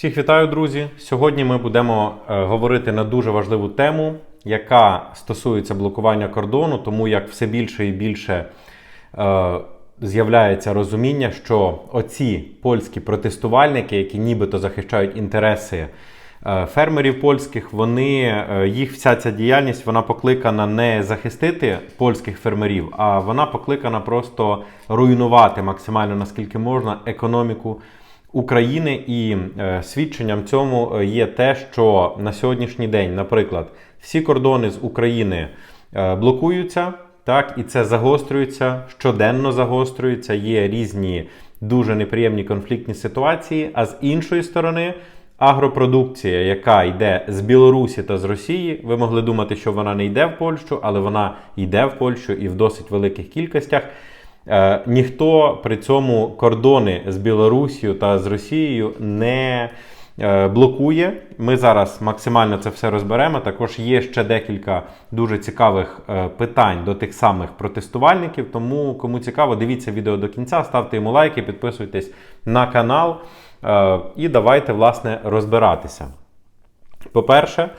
Всіх вітаю, друзі! Сьогодні ми будемо е, говорити на дуже важливу тему, яка стосується блокування кордону, тому як все більше і більше е, з'являється розуміння, що оці польські протестувальники, які нібито захищають інтереси е, фермерів польських, вони е, їх вся ця діяльність вона покликана не захистити польських фермерів, а вона покликана просто руйнувати максимально наскільки можна економіку. України і е, свідченням цьому е, є те, що на сьогоднішній день, наприклад, всі кордони з України е, блокуються, так, і це загострюється, щоденно загострюється, є різні дуже неприємні конфліктні ситуації. А з іншої сторони, агропродукція, яка йде з Білорусі та з Росії, ви могли думати, що вона не йде в Польщу, але вона йде в Польщу і в досить великих кількостях. Е, ніхто при цьому кордони з Білорусією та з Росією не е, блокує. Ми зараз максимально це все розберемо. Також є ще декілька дуже цікавих е, питань до тих самих протестувальників. Тому, кому цікаво, дивіться відео до кінця, ставте йому лайки, підписуйтесь на канал і давайте власне розбиратися. По-перше,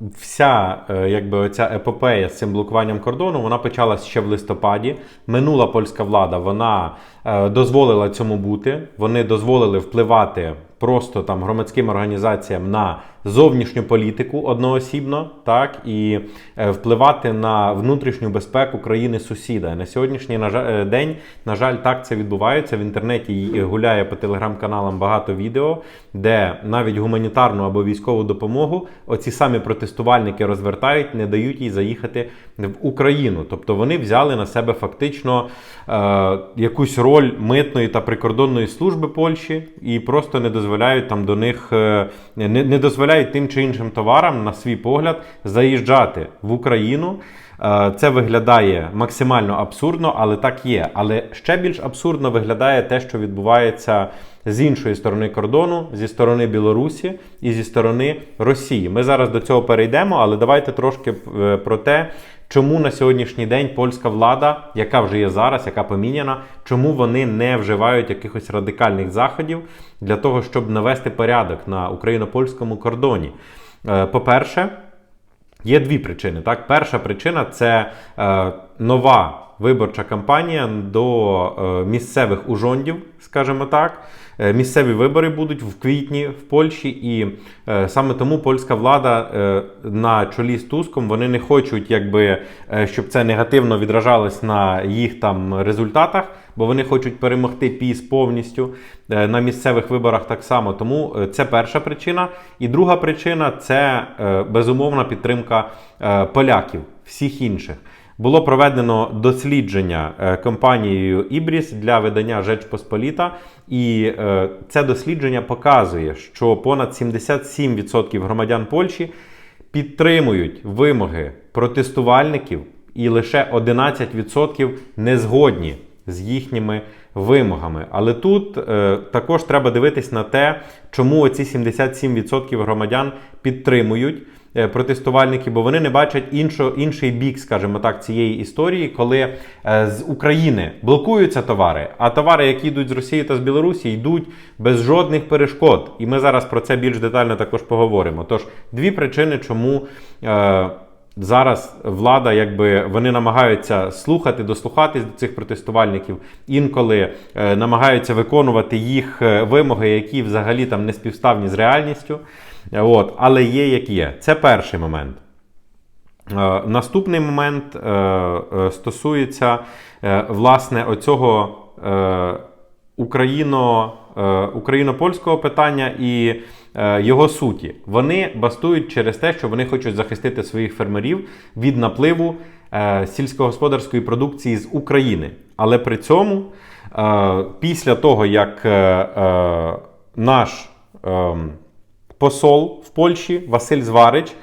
вся е, якби оця епопея з цим блокуванням кордону вона почалась ще в листопаді. Минула польська влада вона е, дозволила цьому бути. Вони дозволили впливати просто там громадським організаціям на зовнішню політику одноосібно, так і е, впливати на внутрішню безпеку країни сусіда. На сьогоднішній е, день, на жаль, так це відбувається. В інтернеті гуляє по телеграм-каналам багато відео, де навіть гуманітарну або військову допомогу оці самі протестувальники розвертають, не дають їй заїхати в Україну. Тобто вони взяли на себе фактично е, якусь роль митної та прикордонної служби Польщі і просто не дозволяють там до них е, не, не дозволяють тим чи іншим товарам, на свій погляд, заїжджати в Україну. Е, Це виглядає максимально абсурдно, але так є. Але ще більш абсурдно виглядає те, що відбувається з іншої сторони кордону, зі сторони Білорусі і зі сторони Росії. Ми зараз до цього перейдемо, але давайте трошки е, про те, чому на сьогоднішній день польська влада, яка вже є зараз, яка поміняна, чому вони не вживають якихось радикальних заходів для того, щоб навести порядок на україно-польському кордоні. Е, По-перше, Є дві причини. Так, перша причина це е, нова виборча кампанія до е, місцевих ужондів, скажімо так. Е, місцеві вибори будуть в квітні в Польщі, і е, саме тому польська влада е, на чолі з Туском вони не хочуть, якби, е, щоб це негативно відражалось на їх там результатах, бо вони хочуть перемогти піс повністю е, на місцевих виборах так само. Тому е, це перша причина. І друга причина це е, безумовна підтримка поляків, всіх інших. Було проведено дослідження компанією Ібріс для видання Жеч Посполіта, і це дослідження показує, що понад 77% громадян Польщі підтримують вимоги протестувальників, і лише 11% не згодні з їхніми вимогами. Але тут е, також треба дивитись на те, чому оці 77% громадян підтримують е, протестувальники, бо вони не бачать іншо, інший бік, скажімо так, цієї історії, коли е, з України блокуються товари, а товари, які йдуть з Росії та з Білорусі, йдуть без жодних перешкод. І ми зараз про це більш детально також поговоримо. Тож дві причини, чому. Е, Зараз влада, якби вони намагаються слухати, дослухатись до цих протестувальників, інколи е, намагаються виконувати їх е, вимоги, які взагалі там не співставні з реальністю. Е, От, але є як є. Це перший момент. Е, Наступний момент е, е, стосується е, власне оцього е, україно, україно-польського питання і е, його суті. Вони бастують через те, що вони хочуть захистити своїх фермерів від напливу е, сільськогосподарської продукції з України. Але при цьому, е, після того, як е, е, наш. ем, посол в Польщі Василь Зварич Е,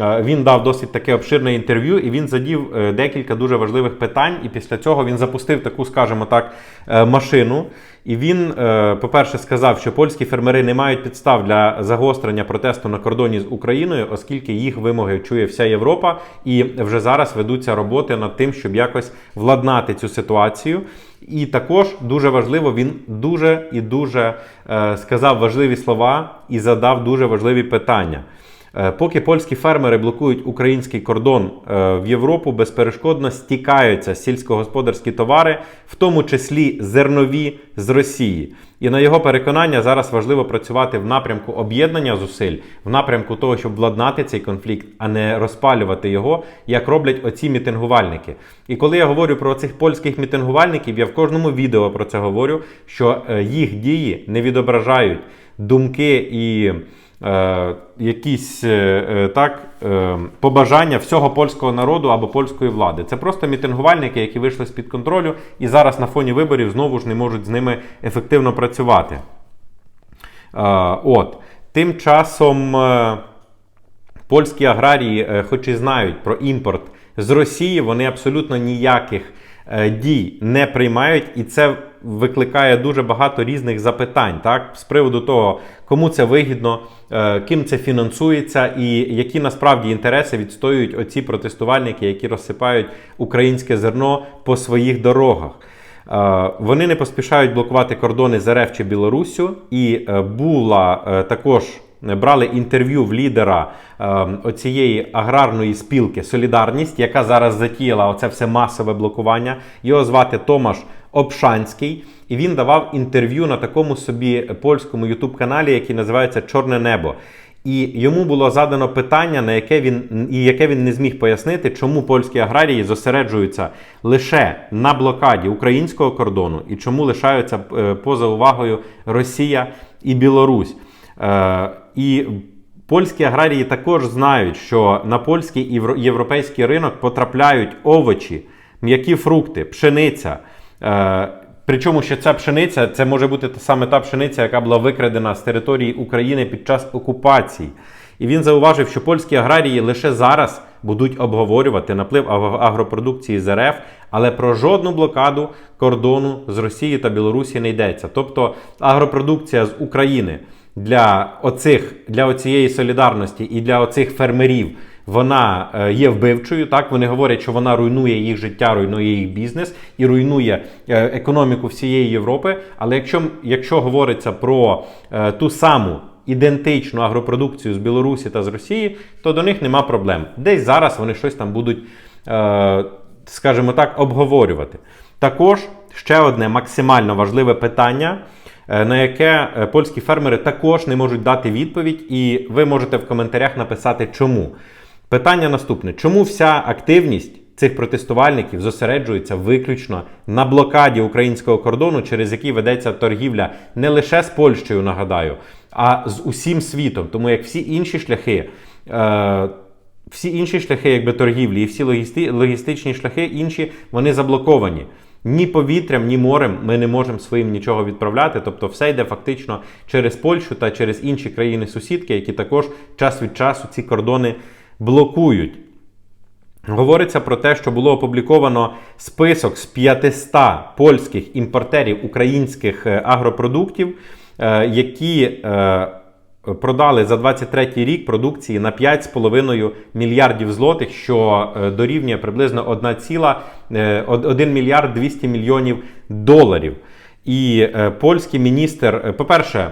Він дав досить таке обширне інтерв'ю, і він задів е, декілька дуже важливих питань. І після цього він запустив таку, скажімо так, е, машину. І він, е, по-перше, сказав, що польські фермери не мають підстав для загострення протесту на кордоні з Україною, оскільки їх вимоги чує вся Європа, і вже зараз ведуться роботи над тим, щоб якось владнати цю ситуацію. І також дуже важливо, він дуже і дуже е, сказав важливі слова і задав дуже важливі питання. Е, Поки польські фермери блокують український кордон е, в Європу, безперешкодно стікаються сільськогосподарські товари, в тому числі зернові з Росії. І на його переконання зараз важливо працювати в напрямку об'єднання зусиль, в напрямку того, щоб владнати цей конфлікт, а не розпалювати його, як роблять оці мітингувальники. І коли я говорю про цих польських мітингувальників, я в кожному відео про це говорю, що е, їх дії не відображають думки і е, якісь е, е, так, е, побажання всього польського народу або польської влади. Це просто мітингувальники, які вийшли з-під контролю і зараз на фоні виборів знову ж не можуть з ними ефективно працювати. Е, от. Тим часом е, польські аграрії, е, хоч і знають про імпорт з Росії, вони абсолютно ніяких е, дій не приймають, і це викликає дуже багато різних запитань, так, з приводу того, кому це вигідно, е, ким це фінансується, і які насправді інтереси відстоюють оці протестувальники, які розсипають українське зерно по своїх дорогах. Е, Вони не поспішають блокувати кордони з РФ чи Білоруссю, і е, була також брали інтерв'ю в лідера оцієї аграрної спілки Солідарність, яка зараз затіяла оце все масове блокування. Його звати Томаш Обшанський, і він давав інтерв'ю на такому собі польському ютуб-каналі, який називається Чорне небо. І йому було задано питання, на яке він і яке він не зміг пояснити, чому польські аграрії зосереджуються лише на блокаді українського кордону і чому лишаються е, поза увагою Росія і Білорусь. Е, І польські аграрії також знають, що на польський і євро- європейський ринок потрапляють овочі, м'які фрукти, пшениця. Е, Причому що ця пшениця це може бути та саме та пшениця, яка була викрадена з території України під час окупації. І він зауважив, що польські аграрії лише зараз будуть обговорювати наплив агропродукції з РФ, але про жодну блокаду кордону з Росії та Білорусі не йдеться. Тобто агропродукція з України для оцих для оцієї солідарності і для оцих фермерів вона е, є вбивчою. Так вони говорять, що вона руйнує їх життя, руйнує їх бізнес і руйнує е, економіку всієї Європи. Але якщо, якщо говориться про е, ту саму ідентичну агропродукцію з Білорусі та з Росії, то до них нема проблем. Десь зараз вони щось там будуть, скажімо так, обговорювати. Також ще одне максимально важливе питання. На яке польські фермери також не можуть дати відповідь, і ви можете в коментарях написати, чому. Питання наступне: чому вся активність цих протестувальників зосереджується виключно на блокаді українського кордону, через який ведеться торгівля не лише з Польщею, нагадаю, а з усім світом, тому як всі інші шляхи. Е- всі інші шляхи, якби торгівлі, і всі логісти, логістичні шляхи інші, вони заблоковані. Ні повітрям, ні морем ми не можемо своїм нічого відправляти. Тобто, все йде фактично через Польщу та через інші країни-сусідки, які також час від часу ці кордони блокують. Говориться про те, що було опубліковано список з 500 польських імпортерів українських е, агропродуктів, е, які е, продали за 23 рік продукції на 5,5 мільярдів злотих, що дорівнює приблизно 1,1 мільярд 200 мільйонів доларів. І польський міністр, по-перше,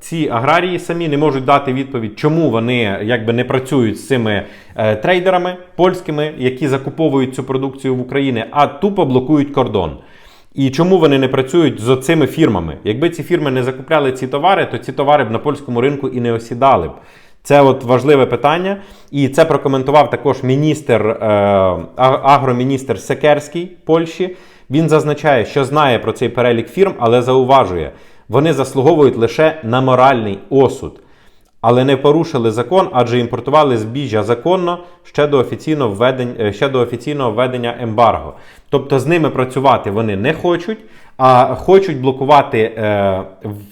ці аграрії самі не можуть дати відповідь, чому вони якби не працюють з цими е, трейдерами польськими, які закуповують цю продукцію в Україні, а тупо блокують кордон. І чому вони не працюють з цими фірмами? Якби ці фірми не закупляли ці товари, то ці товари б на польському ринку і не осідали б. Це от важливе питання, і це прокоментував також міністр е, агроміністр Секерський Польщі. Він зазначає, що знає про цей перелік фірм, але зауважує, вони заслуговують лише на моральний осуд, але не порушили закон, адже імпортували збіжжя законно ще до офіційного введення, ще до офіційного введення ембарго. Тобто з ними працювати вони не хочуть, а хочуть блокувати е,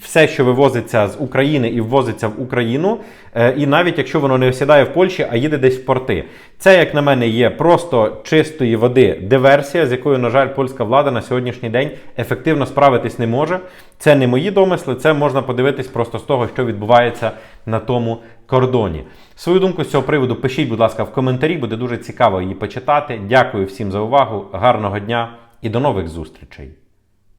все, що вивозиться з України і ввозиться в Україну, е, і навіть якщо воно не осідає в Польщі, а їде десь в порти. Це, як на мене, є просто чистої води диверсія, з якою, на жаль, польська влада на сьогоднішній день ефективно справитись не може. Це не мої домисли, це можна подивитись просто з того, що відбувається на тому кордоні. Свою думку з цього приводу пишіть, будь ласка, в коментарі, буде дуже цікаво її почитати. Дякую всім за увагу, гарного дня і до нових зустрічей.